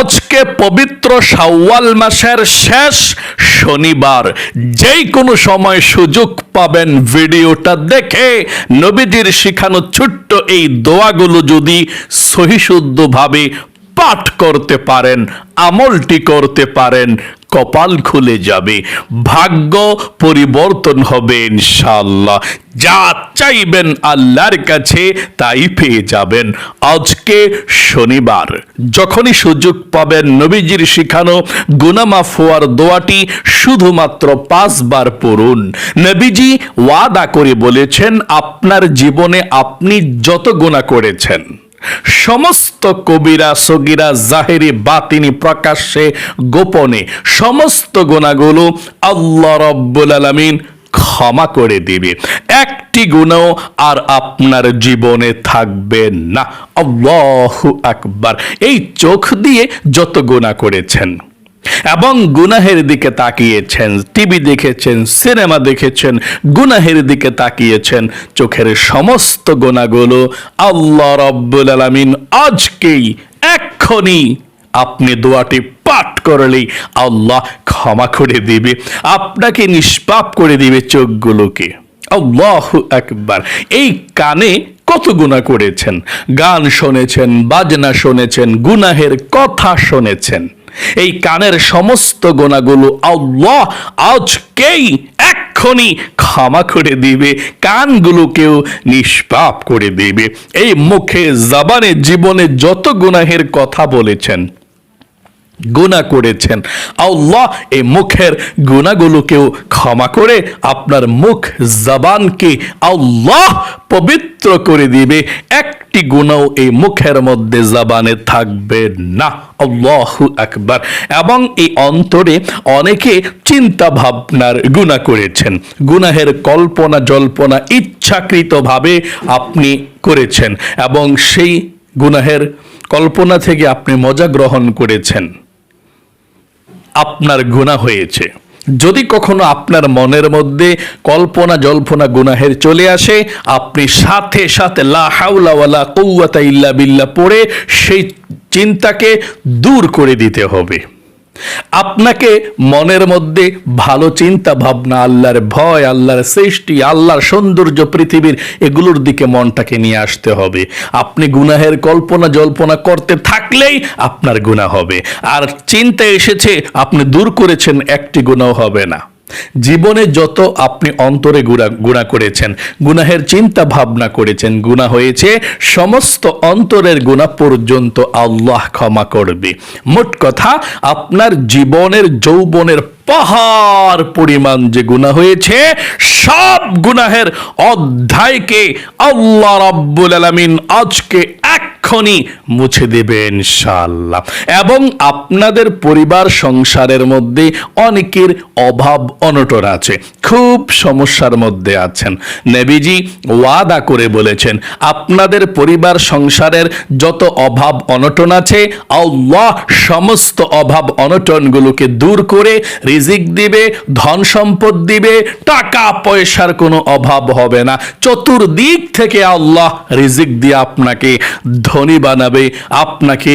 আজকে পবিত্র শাওয়াল মাসের শেষ শনিবার। যেই কোনো সময় সুযোগ পাবেন ভিডিওটা দেখে। নবীজির শিখানো ছোট্ট এই দোয়াগুলো যদি সহিশুদ্ধভাবে পাঠ করতে পারেন, আমলটি করতে পারেন কপাল খুলে যাবে, ভাগ্য পরিবর্তন হবে ইনশাল্লাহ যা চাইবেন আল্লাহর কাছে, তাই পেয়ে যাবেন। আজকে শনিবার, যখনই সুযোগ পাবেন নবীজির শিখানো গুনামাফ হওয়ার দোয়াটি শুধুমাত্র পাঁচবার পড়ুন। নবীজি ওয়াদা করে বলেছেন, আপনার জীবনে আপনি যত গুণা করেছেন সমস্ত কবিরা, সগিরা, জাহেরি, বাতিনি প্রকাশ্যে, গোপনে সমস্ত গুণাগুলো আল্লাহ রব্বুল আলমিন ক্ষমা করে দিবে। একটি গুণও আর আপনার জীবনে থাকবে না। আল্লাহ আকবার। এই চোখ দিয়ে যত গুণা করেছেন এবং গুনাহের দিকে তাকিয়েছেন। টিভি দেখেছেন, সিনেমা দেখেছেন, গুনাহের দিকে তাকিয়েছেন। চোখের সমস্ত গুণাগুলো আল্লাহ রব্বুল আলমিন আজকেই এক্ষুনি আপনি দোয়াটি পাঠ করলেই আল্লাহ ক্ষমা করে দিবে। আপনাকে নিষ্পাপ করে দিবে চোখগুলোকে। আল্লাহ একবার এই কানে কত গুণা করেছেন? গান শুনেছেন, বাজনা শুনেছেন, গুনাহের কথা শুনেছেন। এই কানের সমস্ত গোনাগুলো আল্লাহ আজকেই এক্ষুনি ক্ষমা করে দিবে, কানগুলোকেও নিষ্পাপ করে দিবে। এই মুখে, জাবানে, জীবনে যত গুনাহের কথা বলেছেন গুণা করেছেন। আল্লাহ এই মুখের গুণাগুলোকেও ক্ষমা করে আপনার মুখ জবানকে আল্লাহ পবিত্র করে দিবে। একটি গুণাও এই মুখের মধ্যে জবানে থাকবে না। আল্লাহ আকবার। এবং এই অন্তরে অনেকে চিন্তা ভাবনার গুণা করেছেন। গুনাহের কল্পনা, জল্পনা ইচ্ছাকৃতভাবে আপনি করেছেন এবং সেই গুনাহের কল্পনা থেকে আপনি মজা গ্রহণ করেছেন। আপনার গুণা হয়েছে। যদি কখনো আপনার মনের মধ্যে কল্পনা জল্পনা গুনাহের চলে আসে, আপনি সাথে সাথে লা হাওলা ওয়ালা কৌয়াতা ইল্লা বিল্লা পড়ে সেই চিন্তাকে দূর করে দিতে হবে। আপনাকে মনের মধ্যে ভালো চিন্তা ভাবনা, আল্লাহর ভয়, আল্লাহর সৃষ্টি, আল্লাহর সৌন্দর্য পৃথিবীর এগুলোর দিকে মনটাকে নিয়ে আসতে হবে। আপনি গুনাহের কল্পনা, জল্পনা করতে থাকলেই আপনার গুণা হবে। আর চিন্তা এসেছে, আপনি দূর করেছেন, একটি গুণাও হবে না। জীবনে যত আপনি অন্তরে গুণা গুণা করেছেন, গুনাহের চিন্তা ভাবনা করেছেন, গুণা হয়েছে, সমস্ত অন্তরের গুণা পর্যন্ত আল্লাহ ক্ষমা করবে। মোট কথা, আপনার জীবনের যৌবনের পাহাড় পরিমাণ যে গুণা হয়েছে, সব গুনাহের অধ্যায়কে আল্লাহ রাব্বুল আলামিন আজকে এক্ষুনি মুছে দেবে ইনশাআল্লাহ। এবং আপনাদের পরিবার সংসারের মধ্যে অনেকের অভাব অনটন আছে, খুব সমস্যার মধ্যে আছেন। নেবিজি ওয়াদা করে বলেছেন, আপনাদের পরিবার সংসারের যত অভাব অনটন আছে, আল্লাহ সমস্ত অভাব অনটনগুলোকে দূর করে রিজিক দিবে, ধন সম্পদ দিবে, টাকা পয়সার কোনো অভাব হবে না। চতুর্দিক থেকে আল্লাহ রিজিক দিয়ে আপনাকে ধনী বানাবে, আপনাকে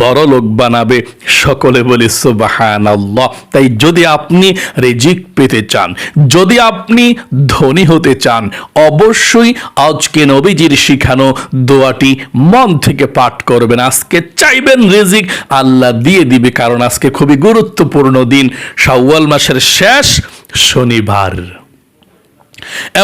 বড় লোক বানাবে। সকলে বলি সুবাহান আল্লাহ তাই যদি আপনি রিজিক পেতে চান, যদি আপনি ধনী হতে চান, অবশ্যই আজকে নবীজির শিখানো দোয়াটি মন থেকে পাঠ করবেন। আজকে চাইবেন রিজিক, আল্লাহ দিয়ে দিবে, কারণ আজকে খুবই গুরুত্বপূর্ণ দিন, শাওয়াল মাসের শেষ শনিবার।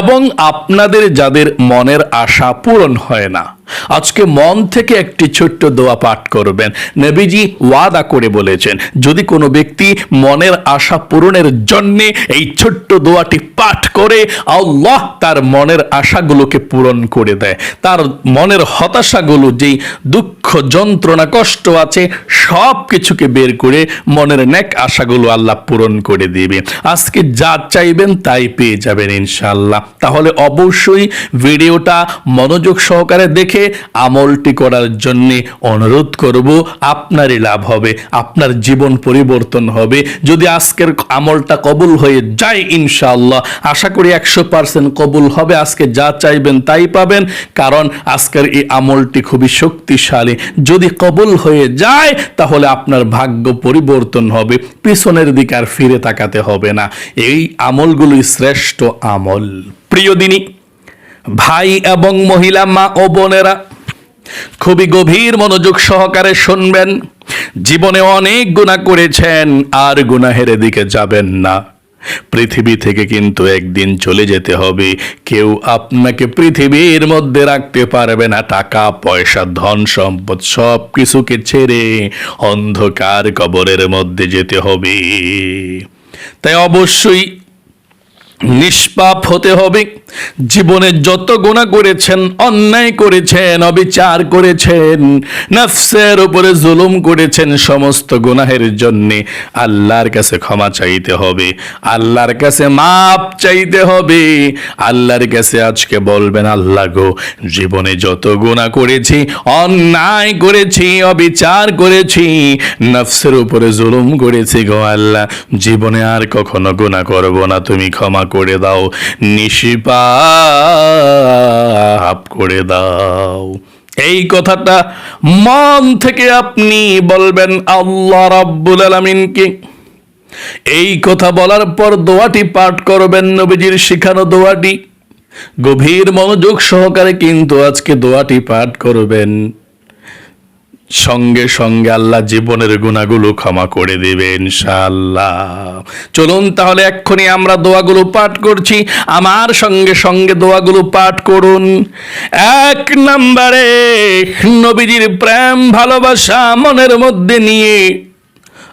এবং আপনাদের যাদের মনের আশা পূরণ হয় না আজকে মন থেকে একটি ছোট্ট দোয়া পাঠ করবেন। নবীজি ওয়াদা করে বলেছেন, যদি কোনো ব্যক্তি মনের আশা পূরণের জন্য এই ছোট্ট দোয়াটি পাঠ করে, আল্লাহ তার মনের আশাগুলোকে পূরণ করে দেয়। তার মনের হতাশাগুলো যেই দুঃখ, যন্ত্রণা, কষ্ট আছে সব কিছুকে বের করে মনের নেক আশাগুলো আল্লাহ পূরণ করে দিবে। আজকে যা চাইবেন তাই পেয়ে যাবেন ইনশাআল্লাহ। তাহলে অবশ্যই ভিডিওটা মনোযোগ সহকারে দেখে রেখে আমলটি করার জন্য অনুরোধ করব, আপনারই লাভ হবে, আপনার জীবন পরিবর্তন হবে। যদি আজকের আমলটা কবুল হয়ে যায়, ইনশাআল্লাহ। আশা করি একশো পার্সেন্ট কবুল হবে, আজকে যা চাইবেন তাই পাবেন, কারণ আজকের এই আমলটি খুবই শক্তিশালী। যদি কবুল হয়ে যায়, তাহলে আপনার ভাগ্য পরিবর্তন হবে, পিছনের দিকে আর ফিরে তাকাতে হবে না। এই আমলগুলি শ্রেষ্ঠ আমল। প্রিয় দিনী ভাই এবং মহিলা, মা ও বোনেরা, খুবই গভীর মনোযোগ সহকারে শুনবেন। জীবনে অনেক গুণা করেছেন, আর গুনাহের দিকে যাবেন না। পৃথিবী থেকে কিন্তু একদিন চলে যেতে হবে। কেউ আপনাকে পৃথিবীর মধ্যে রাখতে পারবে না। টাকা, পয়সা, ধন, সম্পদ সব কিছুকে ছেড়ে অন্ধকার কবরের মধ্যে যেতে হবে। তাই অবশ্যই নিষ্পাপ হতে হবে। জীবনে যত গুণা করেছেন, অন্যায় করেছেন, অবিচার করেছেন, নফসের উপরে জুলুম করেছেন, সমস্ত গুনাহের জন্যে আল্লাহর কাছে ক্ষমা চাইতে হবে। আল্লাহর কাছে মাপ চাইতে হবে। আল্লাহর কাছে আজকে বলবেন, আল্লাহ গো, জীবনে যত গুণা করেছি, অন্যায় করেছি, অবিচার করেছি, নফসের উপরে জুলুম করেছি গো আল্লাহ, জীবনে আর কখনো গুণা করব না। তুমি ক্ষমা করে দাও নিশিপাপ করে দাও। এই কথাটা মন থেকে আপনি বলবেন, আল্লাহ রাব্বুল আলামিনকে। এই কথা বলার পর দোয়াটি পাঠ করবেন, নবীজির শিখানো দোয়াটি। গভীর মনোযোগ সহকারে কিন্তু আজকে দোয়াটি পাঠ করবেন। সঙ্গে সঙ্গে আল্লাহ জীবনের গুণাগুলো ক্ষমা করে দেবে, ইনশাআল্লাহ। চলুন তাহলে এক্ষুনি আমরা দোয়াগুলো পাঠ করছি। আমার সঙ্গে সঙ্গে দোয়াগুলো পাঠ করুন। এক নম্বরে, নবীজির প্রেম, ভালোবাসা মনের মধ্যে নিয়ে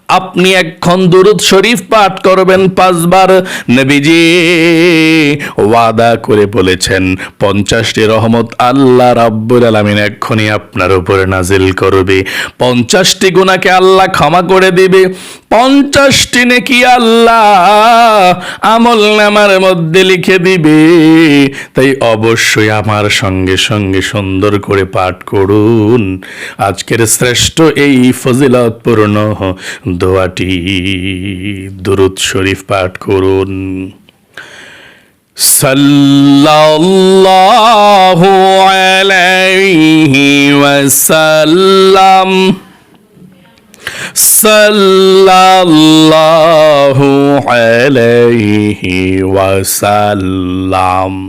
আপনি একক্ষণ দুরুদ শরীফ পাঠ করবেন পাঁচবার। নবীজি ওয়াদা করে বলেছেন, পঞ্চাশটি রহমত আল্লাহ রাব্বুল আলামিন এক্ষুনি আপনার উপরে নাজিল করবে। পঞ্চাশটি গুণাকে আল্লাহ ক্ষমা করে দিবে। পঞ্চাশটি নাকি আল্লাহ আমল নামার মধ্যে লিখে দিবে। তাই অবশ্যই আমার সঙ্গে সঙ্গে সুন্দর করে পাঠ করুন। আজকের শ্রেষ্ঠ এই ফজিলতপূর্ণ দোয়াটি দুরুদ শরীফ পাঠ করুন। সাল্লাল্লাহু আলাইহি ওয়াসাল্লাম। আলাইহি ওয়াসাল্লাম।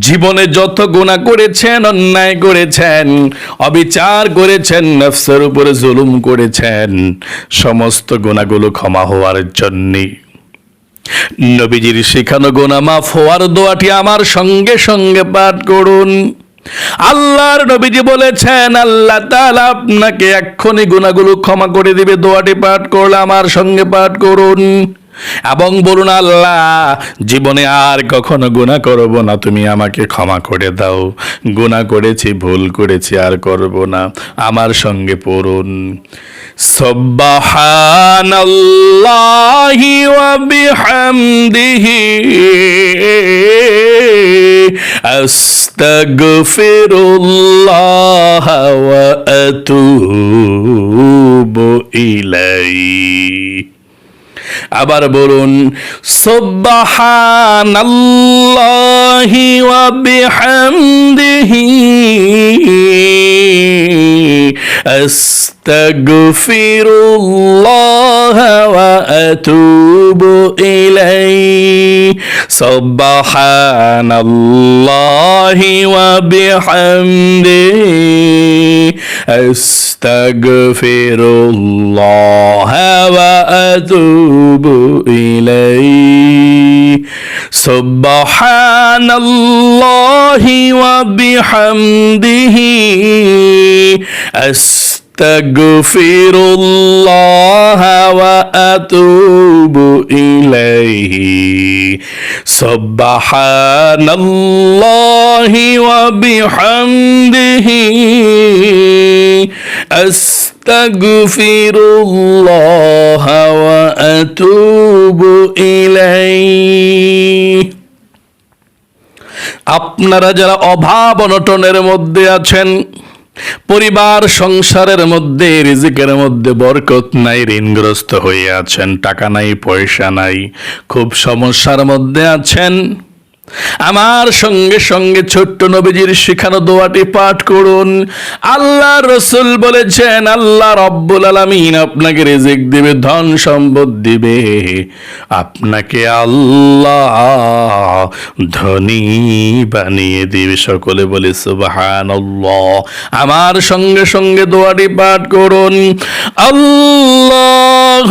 জীবনে যত গুণা করেছেন, অন্যায় করেছেন, অবিচার করেছেন, নফসের উপরে জুলুম করেছেন, সমস্ত গুণাগুলো ক্ষমা হওয়ার জন্যে। নবীজির শেখানো গোনা মাফ হওয়ার দোয়াটি আমার সঙ্গে সঙ্গে পাঠ করুন। আল্লাহর নবীজি বলেছেন, আল্লাহ তাআলা আপনাকে এক্ষুনি গুণাগুলো ক্ষমা করে দিবে। দোয়াটি পাঠ করলে আমার সঙ্গে পাঠ করুন। এবং বলুন আল্লাহ, জীবনে আর কখনো গুণা করব না, তুমি আমাকে ক্ষমা করে দাও। গুণা করেছি, ভুল করেছি, আর করব না, আমার সঙ্গে পড়ুন। সব্বাহানাল্লাহি ওয়া বিহামদিহি। আবার বলুন সুবহানাল্লাহি ওয়া বিহামদিহি استغفر الله وأتوب إليه. سبحان الله وبحمده. استغفر الله وأتوب إليه. سبحان الله وبحمده. أستغفر الله وأتوب إليه سبحان الله وبحمده أستغفر الله وأتوب إليه আপনারা যারা অভাব অনটনের মধ্যে আছেন পরিবার, সংসারের মধ্যে, রিজিকের মধ্যে বরকত নাই, ঋণগ্রস্ত হয়ে আছেন, টাকা নাই, পয়সা নাই, খুব সমস্যার মধ্যে আছেন। আমার সঙ্গে সঙ্গে ছোট্ট নবীজির শিখানো দোয়াটি পাঠ করুন। আল্লাহ রসুল বলেছেন, আল্লাহ রব্বুল আলমিন আপনাকে রেজেক দিবে, ধন সম্পদ দিবে। আপনাকে আল্লাহ ধনী বানিয়ে দিবে। সকলে বলে সুবাহান আমার সঙ্গে সঙ্গে দোয়াটি পাঠ করুন। আল্লাহ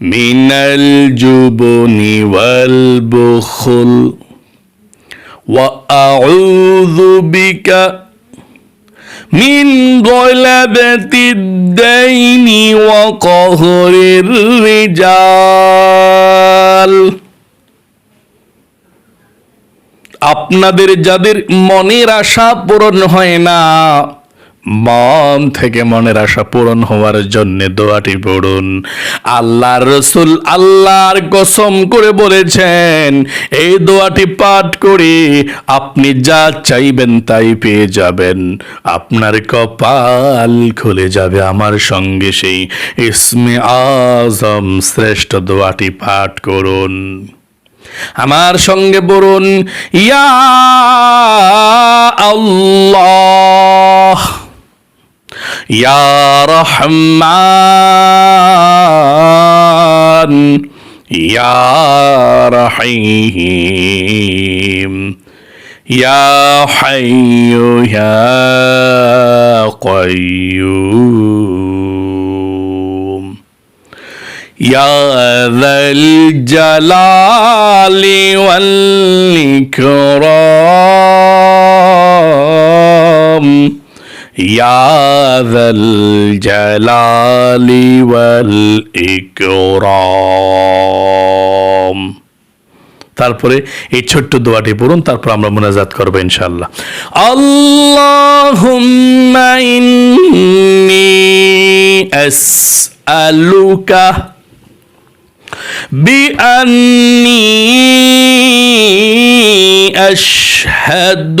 من الجبن والبخل وأعوذ بك من غلبة الدين وقهر الرجال আপনাদের যাদের মনের আশা পূরণ হয় না মন থেকে মনের আশা পূরণ হওয়ার জন্য দোয়াটি পড়ুন। আল্লাহর রসুল আল্লাহর কসম করে বলেছেন, এই দোয়াটি পাঠ করে আপনি যা চাইবেন তাই পেয়ে যাবেন। আপনার কপাল খুলে যাবে আমার সঙ্গে সেই ইসমে আজম শ্রেষ্ঠ দোয়াটি পাঠ করুন। আমার সঙ্গে বলুন ইয়া আল্লাহ। يا رحمن يا رحيم يا حي يا قيوم. يا ذا الجلال والإكرام. يا ذا الجلال والإكرام তারপরে এই ছোট্ট দোয়াটি পড়ুন তারপর আমরা মোনাজাত করবো ইনশাল্লাহ আল্লাহুম্মা ইন্নী আসআলুকা بأني أشهد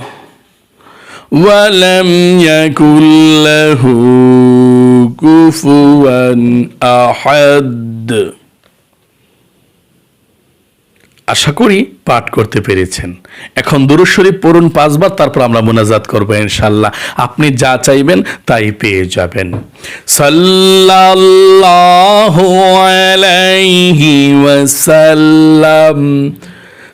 ولم يكن له كفوا أحد আশা করি পাঠ করতে পেরেছেন এখন দুরুশরীফ পড়ুন পাঁচবার তারপর আমরা মোনাজাত করবো ইনশাল্লাহ আপনি যা চাইবেন তাই পেয়ে যাবেন সাল্লাল্লাহু আলাইহি ওয়াসাল্লাম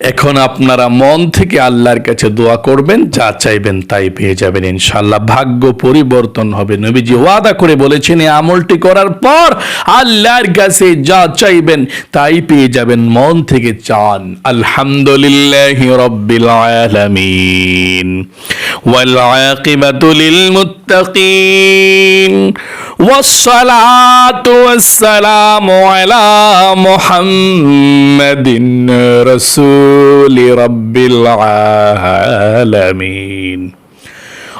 এখন আপনারা মন থেকে আল্লাহর কাছে দোয়া করবেন যা চাইবেন তাই পেয়ে যাবেন ইনশাল্লাহ ভাগ্য পরিবর্তন হবে নবীজি ওয়াদা করে বলেছেন এই আমলটি করার পর আল্লাহর কাছে যা চাইবেন তাই পেয়ে যাবেন মন থেকে চান আলহামদুলিল্লাহ রব্বিল আলামিন ওয়াল আকিবাতু লিল মুত্তাকিন والصلاة والسلام على محمد رسول رب العالمين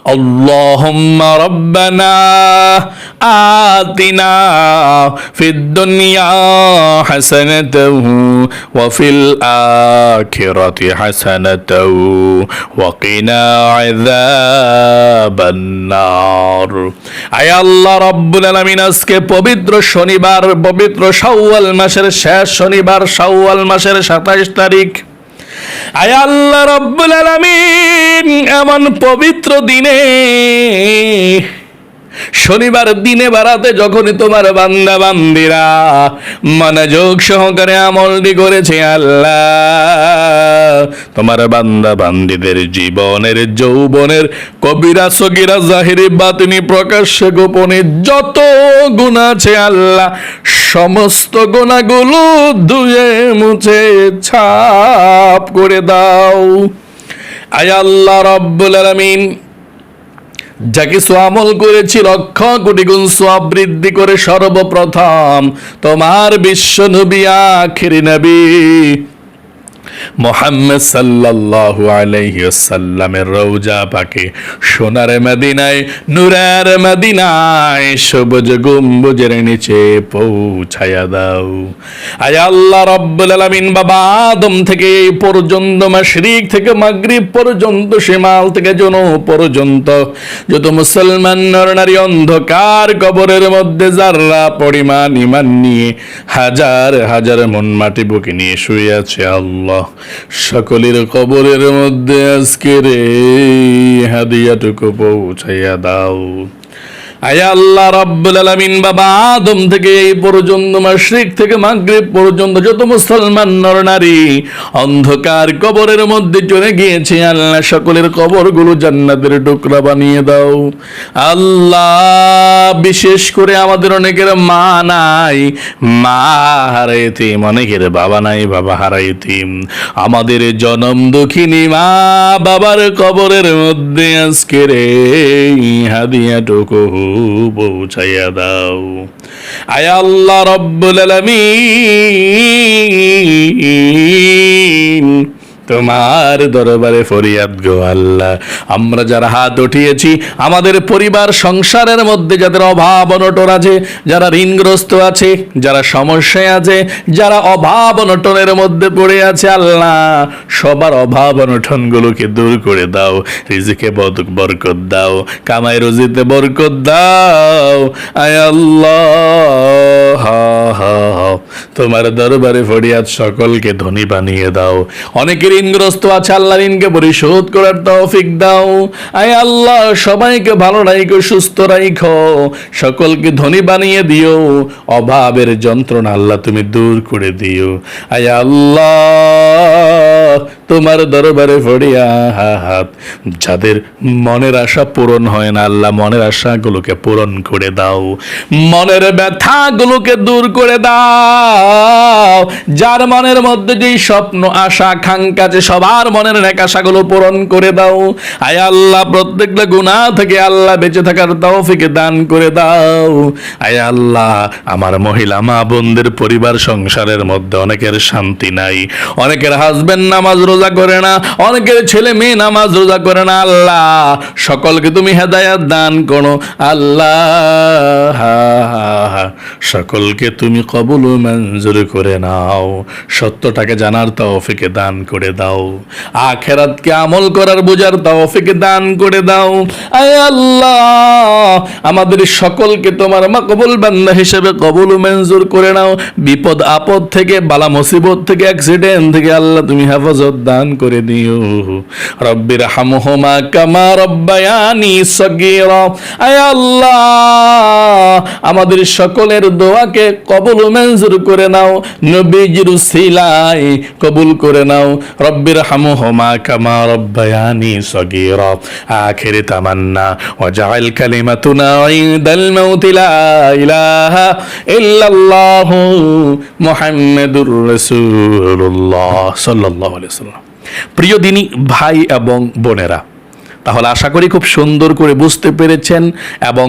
اللهم ربنا آتنا في الدنيا حسنة وفي الآخرة حسنة وقنا عذاب النار আয় আল্লাহ রব্বুল আলামিন আজকে পবিত্র শনিবার পবিত্র শাওয়াল মাসের শেষ শনিবার শাওয়াল মাসের সাতাইশ তারিখ আয় আল্লাহ রব্বুল আলামিন এমন পবিত্র দিনে শনিবার দিনে বারাতে যখনই তোমার বান্দা বান্দিরা মনোযোগ সহকারে আমলটি করেছে আল্লাহ। তোমার বান্দা বান্দিদের জীবনের, যৌবনের, কবিরা, সগিরা, জাহিরি, বাতিনি, প্রকাশ্যে, গোপনে যত গুণ আছে আল্লাহ, সমস্ত গুণাগুলো ধুয়ে মুছে, ছাপ করে দাও। আয় আল্লাহ রব্বুল আলামিন। যাকে সোয়ামল করেছি লক্ষ কোটি গুণ সোয়াব বৃদ্ধি করে সর্বপ্রথম, তোমার বিশ্ব নবী, আখেরি নবী। মোহাম্মদ সাল্লাল্লাহু আলাইহি ওয়াসাল্লামের রওজা পাকে সোনার মদিনায়, নূরের মদিনায় সবুজ গম্বুজের নিচে পৌঁছায়া দাও। আয় আল্লাহ রব্বুল আলামিন, বাবা আদম থেকে এই পর্যন্ত, মাশরিক থেকে মাগরিব পর্যন্ত, শিমাল থেকে জন পর্যন্ত, যত মুসলমান নর নারী অন্ধকার কবরের মধ্যে যাররা পরিমাণ ইমান নিয়ে হাজার হাজার মন মাটি বুকে নিয়ে শুয়ে আছে আল্লাহ। সকলের কবরের মধ্যে আজকের এই হাদিয়াটুকু পৌঁছাইয়া দাও। আল্লাহ রাব্বুল আলামিন, বাবা আদম থেকে এই পর্যন্ত, মাশরিক থেকে মাগরিব পর্যন্ত যত মুসলমান নর নারী অন্ধকার কবরের মধ্যে চলে গিয়েছে, আল্লাহ সকলের কবরগুলো জান্নাতের টুকরা বানিয়ে দাও। আল্লাহ বিশেষ করে আমাদের অনেকের মা নাই, মা হারাইতিম অনেকের বাবা নাই, বাবা হারাইতিম আমাদের জনম দুঃখিনী মা বাবার কবরের মধ্যে আজকের এই হাদিয়াটুকু। পৌঁছাইয়া দাও। আয় আল্লাহ রব্বুল আলামিন। তোমার দরবারে ফরিয়াদ গো আল্লাহ। আমরা যারা হাত উঠিয়েছি, আমাদের পরিবার সংসারের মধ্যে যাদের অভাব অনটন আছে, যারা ঋণগ্রস্ত আছে, যারা সমস্যায় আছে, যারা অভাব অনটনের মধ্যে পড়ে আছে আল্লাহ, সবার অভাব অনটনগুলোকে দূর করে দাও, রিজিকে বরকত দাও, কামাই রুজিতে বরকত দাও। আয় আল্লাহ তোমার দরবারে ফরিয়াদ সকলকে ধনী বানিয়ে দাও। অনেকে ঋণগ্রস্ত আছে আল্লাহ ঋণকে পরিশোধ করার তৌফিক দাও। আয় আল্লাহ, সবাইকে ভালো রাইখো, সুস্থ রাইখো। সকলকে ধনী বানিয়ে দিও। অভাবের যন্ত্রণা আল্লাহ তুমি দূর করে দিও। আয় আল্লাহ তোমার দরবারে ফড়িয়া হাত যাদের মনের আশা পূরণ হয় না, আল্লাহ মনের আশাগুলোকে পূরণ করে দাও। মনের ব্যথাগুলোকে দূর করে দাও। যার মনের মধ্যে যেই স্বপ্ন, আশা, আকাঙ্ক্ষা আছে সবার মনের নেক আশাগুলো পূরণ করে দাও। আয় আল্লাহ, প্রত্যেকটা গুনাহ থেকে আল্লাহ বেঁচে থাকার তৌফিকে দান করে দাও। আয় আল্লাহ, আমার মহিলা, মা, বোনদের পরিবার, সংসারের মধ্যে অনেকের শান্তি নাই। অনেকের হাজবেন্ড নামাজ রোজা করে না, অনেকের ছেলে মেয়ে নামাজ রোজা করে না, আল্লাহ, সকলকে তুমি হেদায়াত দান করো, আল্লাহ, সকলকে তুমি কবুল মঞ্জুর করে নাও, সত্যটাকে জানার তৌফিকে দান করে দাও, আখেরাতকে আমল করার বোঝার তৌফিকে দান করে দাও, আয় আল্লাহ। আমাদের সকলকে তোমার মাকবুল বান্দা হিসেবে কবুল মঞ্জুর করে নাও। বিপদ, আপদ থেকে, বালা মুসিবত থেকে অ্যাক্সিডেন্ট থেকে আল্লাহ তুমি হেফাজত দান করে দিও। রব্বির হামহুমা কামা রব্বায়ানি সগীরা। আয় আল্লাহ, আমাদের সকলের দোয়াকে কবুল মঞ্জুর করে নাও। নবীজির সিলাই কবুল করে নাও। রব্বির হামুহুমা কামা রব্বায়ানি সগীরা। আখির তামান্না, ওয়াজআল কালিমাতুনা ইনদাল মাউতি লা ইলাহা ইল্লাল্লাহ মুহাম্মাদুর রাসূলুল্লাহ সাল্লাল্লাহু আলাইহি ওয়াসাল্লাম প্রিয় দিনী, ভাই এবং বোনেরা তাহলে আশা করি খুব সুন্দর করে বুঝতে পেরেছেন এবং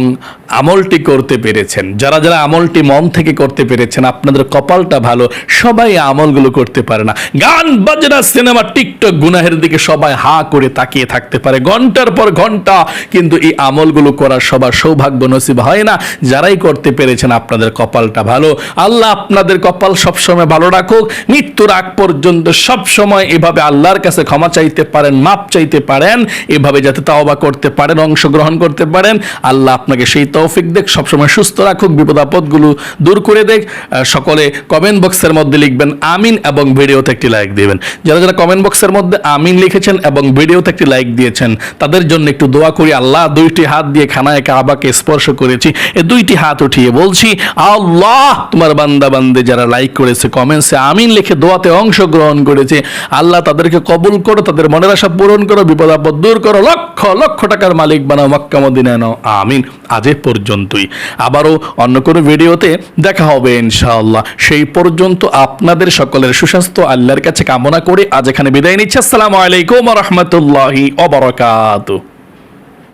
আমলটি করতে পেরেছেন। যারা যারা আমলটি মন থেকে করতে পেরেছেন, আপনাদের কপালটা ভালো, সবাই আমলগুলো করতে পারে না। গান, বাজনা, সিনেমা, টিকটক গুনাহের দিকে সবাই হা করে তাকিয়ে থাকতে পারে। ঘণ্টার পর ঘণ্টা কিন্তু এই আমলগুলো করার সবার সৌভাগ্য নসিব হয় না। যারাই করতে পেরেছেন, আপনাদের কপালটা ভালো। আল্লাহ আপনাদের কপাল সবসময় ভালো রাখুক। মৃত্যুর আগ পর্যন্ত সবসময় এভাবে আল্লাহর কাছে ক্ষমা চাইতে পারেন, মাপ চাইতে পারেন। এভাবে যাতে তাওবা করতে পারেন, অংশগ্রহণ করতে পারেন। আল্লাহ আপনাকে সেই তৌফিক দেখ, সবসময় সুস্থ রাখুক বিপদ আপদগুলো দূর করে দেখ। সকলে কমেন্ট বক্সের মধ্যে লিখবেন, আমিন এবং ভিডিওতে একটি লাইক দিবেন। যারা যারা কমেন্ট বক্সের মধ্যে আমিন লিখেছেন এবং ভিডিওতে একটি লাইক দিয়েছেন, তাদের জন্য একটু দোয়া করি, আল্লাহ দুইটি হাত দিয়ে খানায় কাবাকে স্পর্শ করেছি, এ দুইটি হাত উঠিয়ে বলছি, আল্লাহ তোমার বান্দা বান্দে যারা লাইক করেছে কমেন্টসে আমিন লিখে দোয়াতে অংশগ্রহণ করেছে, আল্লাহ তাদেরকে কবুল করো, তাদের মনের আশা পূরণ করো বিপদ আপদ দূর করো লক্ষ লক্ষ টাকার মালিক বানাও মক্কা মদিনায় নাও। আমিন। আজ পর্যন্তই। আবারও অন্য কোনো ভিডিওতে দেখা হবে ইনশাআল্লাহ। সেই পর্যন্ত আপনাদের সকলের সুস্বাস্থ্য, আল্লাহর কাছে কামনা করে আজ এখানে বিদায় নিচ্ছি। আসসালামু আলাইকুম রহমতুল্লাহি অবরকাত